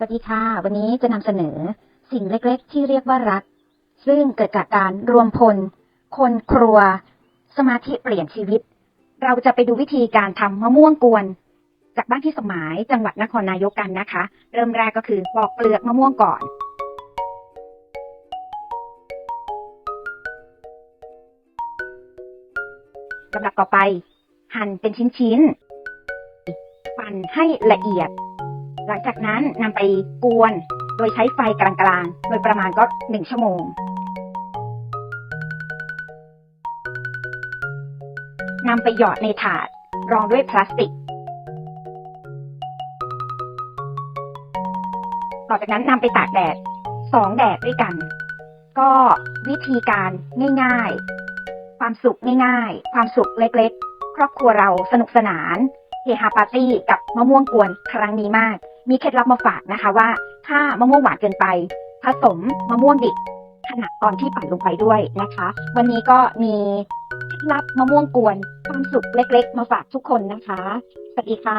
สวัสดีค่ะ วันนี้จะนำเสนอสิ่งเล็กๆ ที่เรียกว่ารัก ซึ่งเกิดจากการรวมพล คนครัว สมาธิเปลี่ยนชีวิต เราจะไปดูวิธีการทำมะม่วงกวน จากบ้านที่สมายจังหวัดนครนายกกันนะคะ เริ่มแรกก็คือปอกเปลือกมะม่วงก่อน ลำดับต่อไป หั่นเป็นชิ้นๆ ปั่นให้ละเอียด หลังจากนั้นนำไปกวน โดยใช้ไฟกลางๆ โดยประมาณก็หนึ่งชั่วโมงนำไปหยอดในถาด รองด้วยพลาสติก ต่อจากนั้นนำไปตากแดดสองแดดด้วยกัน ก็วิธีการง่ายๆ ความสุขง่ายๆ ความสุขเล็กๆ ครอบครัวเราสนุกสนานเฮฮาปาร์ตี้กับมะม่วงกวนครั้งนี้มาก มีเคล็ดลับมาฝากนะคะว่า ถ้ามะม่วงหวานเกินไป ผสมมะม่วงดิบขณะตอนที่ปั่นลงไปด้วยนะคะ วันนี้ก็มีเคล็ดลับมะม่วงกวนความสุขเล็ก ๆ มาฝากทุกคนนะคะ สวัสดีค่ะ